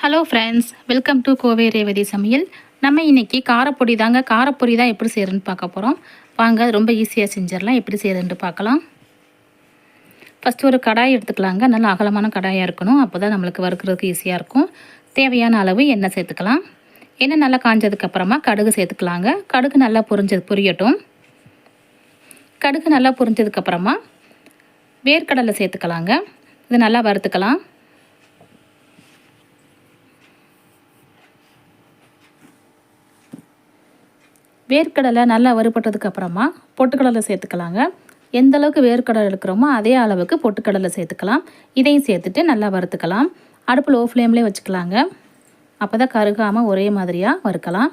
Hello friends welcome to Kovai Revathi சமையல் நம்ம இன்னைக்கு காரப்பொடி தாங்க. காரப்பொடி தான் எப்படி செய்கிறேன்னு பார்க்க போகிறோம் வாங்க ரொம்ப ஈஸியாக செஞ்சிடலாம். எப்படி செய்கிறதுன்னு பார்க்கலாம். ஃபஸ்ட்டு ஒரு கடாய் எடுத்துக்கலாங்க. நல்ல அகலமான கடாயாக இருக்கணும். அப்போ தான் நம்மளுக்கு வறுக்கிறதுக்கு ஈஸியாக இருக்கும். தேவையான அளவு எண்ணெய் சேர்த்துக்கலாம். எண்ணெய் நல்லா காஞ்சதுக்கப்புறமா கடுகு சேர்த்துக்கலாங்க. கடுகு நல்லா பொரிஞ்சது பொரியட்டும். கடுகு நல்லா பொரிஞ்சதுக்கப்புறமா வேர்க்கடலை சேர்த்துக்கலாங்க. இது நல்லா வறுத்துக்கலாம். வேர்க்கடலை நல்லா வறுபட்டதுக்கு அப்புறமா பொட்டுக்கடலை சேர்த்துக்கலாங்க. எந்த அளவுக்கு வேர்க்கடலை எடுக்கிறோமோ அதே அளவுக்கு பொட்டுக்கடலை சேர்த்துக்கலாம். இதையும் சேர்த்துட்டு நல்லா வறுத்துக்கலாம். அடுப்பு லோ ஃப்ளேம்லேயே வச்சுக்கலாங்க. அப்போ தான் கருகாமல் ஒரே மாதிரியாக வறுக்கலாம்.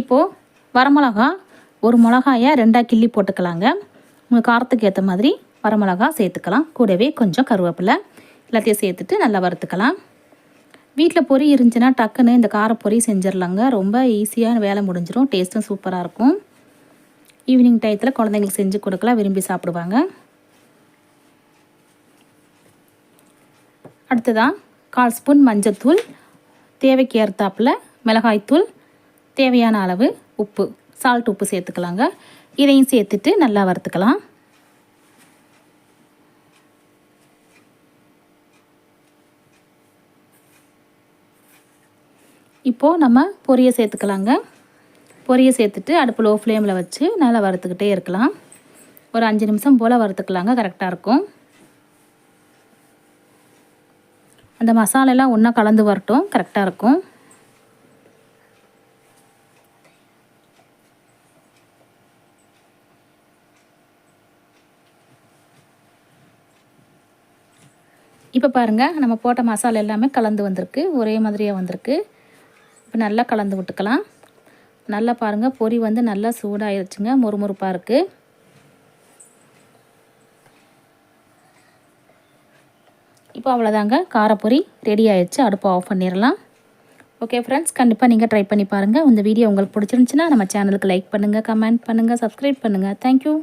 இப்போது வரமிளகா ஒரு மிளகாயை ரெண்டாக கிள்ளி போட்டுக்கலாங்க. உங்கள் காரத்துக்கு ஏற்ற மாதிரி வரமிளகா சேர்த்துக்கலாம். கூடவே கொஞ்சம் கருவேப்பிலை. எல்லாத்தையும் சேர்த்துட்டு நல்லா வறுத்துக்கலாம். வீட்டில் பொரி இருந்துச்சுன்னா டக்குன்னு இந்த காரப்பொரி செஞ்சிடலாங்க ரொம்ப ஈஸியாக வேலை முடிஞ்சிடும் டேஸ்ட்டும் சூப்பராக இருக்கும். ஈவினிங் டயத்தில் குழந்தைங்களுக்கு செஞ்சு கொடுக்கலாம். விரும்பி சாப்பிடுவாங்க. அடுத்ததான் கால் ஸ்பூன் மஞ்சத்தூள் தேவைக்கு ஏற்றாப்பில் மிளகாய்த்தூள் தேவையான அளவு உப்பு சால்ட் உப்பு சேர்த்துக்கலாங்க. இதையும் சேர்த்துட்டு நல்லா வறுத்துக்கலாம். இப்போது நம்ம பொரியை சேர்த்துக்கலாங்க. பொரியை சேர்த்துட்டு அடுப்பு லோ ஃப்ளேமில் வச்சு நல்லா வறுத்துக்கிட்டே இருக்கலாம். ஒரு அஞ்சு நிமிஷம் போல் வறுத்துக்கலாங்க கரெக்டாக இருக்கும். அந்த மசாலெல்லாம் ஒன்றா கலந்து வரட்டும் கரெக்டாக இருக்கும். இப்போ பாருங்கள் நம்ம போட்ட மசாலா எல்லாமே கலந்து வந்திருக்கு ஒரே மாதிரியாக வந்திருக்கு. இப்போ நல்லா கலந்து விட்டுக்கலாம். நல்லா பாருங்கள் பொரி வந்து நல்லா சூடாகிடுச்சுங்க முறுமுறுப்பாக இருக்குது இப்போ அவ்வளோதாங்க காரப்பொரி ரெடி ஆயிடுச்சு அடுப்பை ஆஃப் பண்ணிடலாம். ஓகே ஃப்ரெண்ட்ஸ் கண்டிப்பாக நீங்கள் ட்ரை பண்ணி பாருங்கள் இந்த வீடியோ உங்களுக்கு பிடிச்சிருந்துச்சின்னா நம்ம சேனலுக்கு லைக் பண்ணுங்கள் கமெண்ட் பண்ணுங்கள் சப்ஸ்கிரைப் பண்ணுங்கள் தேங்க்யூ